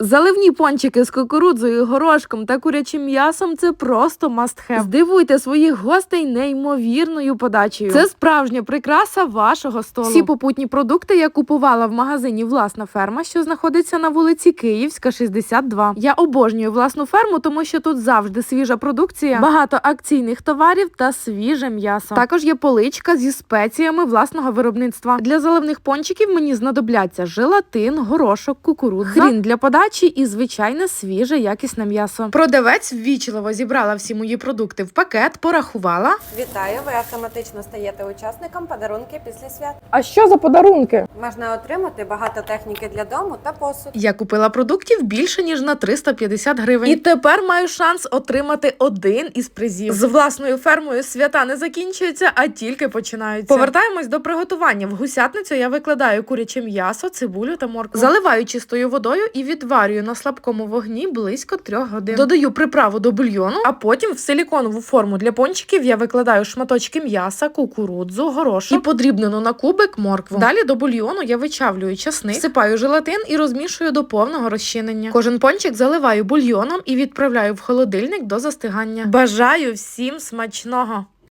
Заливні пончики з кукурудзою, горошком та курячим м'ясом це просто have. Здивуйте своїх гостей неймовірною подачею. Це справжня прикраса вашого столу. Всі попутні продукти я купувала в магазині Власна ферма, що знаходиться на вулиці Київська, 62. Я обожнюю власну ферму, тому що тут завжди свіжа продукція, багато акційних товарів та свіже м'ясо. Також є поличка зі спеціями власного виробництва. Для заливних пончиків мені знадобляться желатин, горошок, кукурудза, хрін для подачі і звичайне свіже якісне м'ясо. Продавець ввічливо зібрала всі мої продукти в пакет, порахувала. Вітаю! Ви автоматично стаєте учасником подарунки після свят. А що за подарунки? Можна отримати багато техніки для дому та посуд. Я купила продуктів більше ніж на 350 гривень. І тепер маю шанс отримати один із призів. З власною фермою свята не закінчуються, а тільки починаються. Повертаємось до приготування. В гусятницю я викладаю куряче м'ясо, цибулю та моркву. Заливаю чистою водою і відварюю на слабкому вогні близько трьох годин. Додаю приправу до бульйону, а потім в силіконову форму для пончиків я викладаю шматочки м'яса, кукурудзу, горошок і подрібнену на кубик моркву. Далі до бульйону я вичавлюю часник, всипаю желатин і розмішую до повного розчинення. Кожен пончик заливаю бульйоном і відправляю в холодильник до застигання. Бажаю всім смачного!